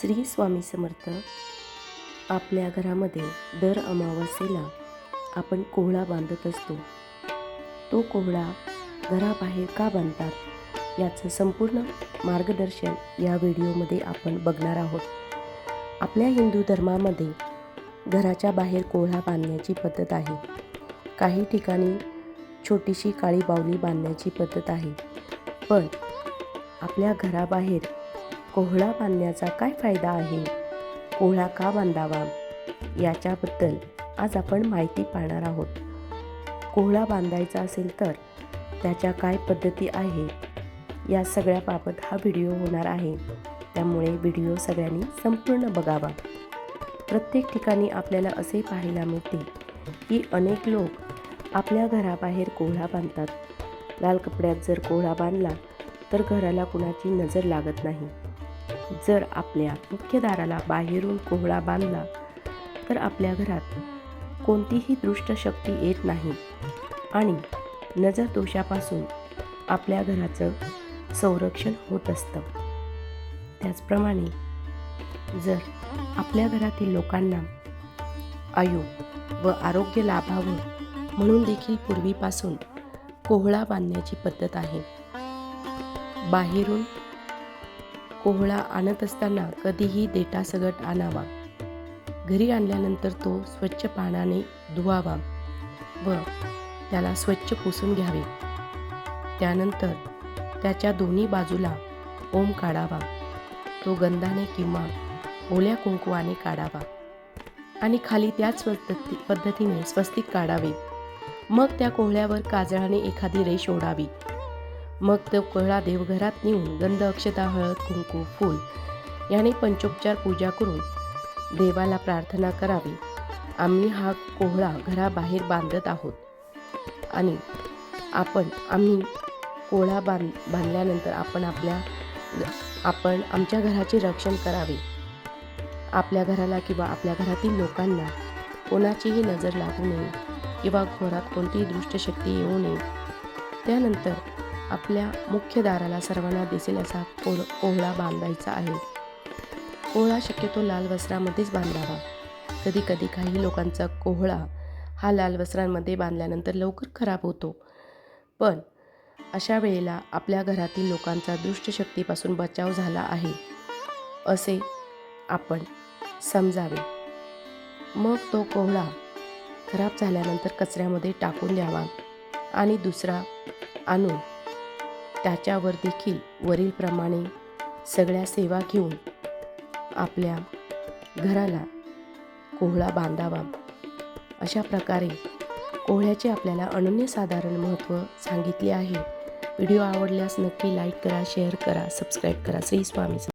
श्री स्वामी समर्थ. आपल्या घरामध्ये दर अमावस्येला आपण कोहळा बांधत असतो. तो कोहळा घराबाहेर का बांधतात याचं संपूर्ण मार्गदर्शन या व्हिडिओमध्ये आपण बघणार आहोत. आपल्या हिंदू धर्मामध्ये घराच्या बाहेर कोहळा बांधण्याची पद्धत आहे. काही ठिकाणी छोटीशी काळी बावली बांधण्याची पद्धत आहे. पण आपल्या घराबाहेर कोहळा बांधण्याचा काय फायदा आहे? कोहळा का बांधावा? याच्याबद्दल आज आपण माहिती पाहणार आहोत. कोहळा बांधायचा असेल तर त्याच्या काय पद्धती आहे या सगळ्याबाबत हा व्हिडिओ होणार आहे. त्यामुळे व्हिडिओ सगळ्यांनी संपूर्ण बघावा. प्रत्येक ठिकाणी आपल्याला असे पाहायला मिळते की अनेक लोक आपल्या घराबाहेर कोहळा बांधतात. लाल कपड्यात जर कोहळा बांधला तर घराला कुणाची नजर लागत नाही. जर आपल्या मुख्य दाराला बाहेरून कोहळा बांधला तर आपल्या घरात कोणतीही दृष्ट शक्ती येत नाही आणि नजर दोषापासून आपल्या घराचं संरक्षण होत असतं. त्याचप्रमाणे जर आपल्या घरातील लोकांना आयु व आरोग्य लाभावं म्हणून देखील पूर्वीपासून कोहळा बांधण्याची पद्धत आहे. बाहेरून कोहळा आणत असताना कधीही देटासगट आणावा. घरी आणल्यानंतर तो स्वच्छ पाण्याने धुवावा व त्याला स्वच्छ पुसून घ्यावे. त्यानंतर त्याच्या दोन्ही बाजूला ओम काढावा. तो गंधाने किंवा ओल्या कुंकवाने काढावा आणि खाली त्याच पद्धती पद्धतीने स्वस्तिक काढावे. मग त्या कोहळ्यावर काजळाने एखादी रेष ओढावी. मग तो कोहळा देवघरात नेऊन गंध अक्षता हळद कुंकू फूल याने पंचोपचार पूजा करून देवाला प्रार्थना करावी. आम्ही हा कोहळा घराबाहेर बांधत आहोत. आणि आपण आम्ही कोहळा बांध बांधल्यानंतर आपण आपल्या आपण आमच्या घराचे रक्षण करावे. आपल्या घराला किंवा आपल्या घरातील लोकांना कोणाचीही नजर लागू नये किंवा घरात कोणतीही दुष्टशक्ती येऊ नये. त्यानंतर आपल्या मुख्य दाराला सर्वांना दिसेल असा कोळ कोहळा बांधायचा आहे. कोहळा शक्यतो लाल वस्त्रामध्येच बांधावा. कधी कधी काही लोकांचा कोहळा हा लाल वस्त्रांमध्ये बांधल्यानंतर लवकर खराब होतो. पण अशा वेळेला आपल्या घरातील लोकांचा दुष्टशक्तीपासून बचाव झाला आहे. असे आपण समजावे. मग तो कोहळा खराब झाल्यानंतर कचऱ्यामध्ये टाकून द्यावा आणि दुसरा आणून त्याच्यावर देखील वरीलप्रमाणे सगळ्या सेवा घेऊन आपल्या घराला कोहळा बांधावा. अशा प्रकारे कोहळ्याचे आपल्याला अनन्यसाधारण महत्त्व सांगितले आहे. व्हिडिओ आवडल्यास नक्की लाईक करा शेअर करा सबस्क्राईब करा. श्री स्वामी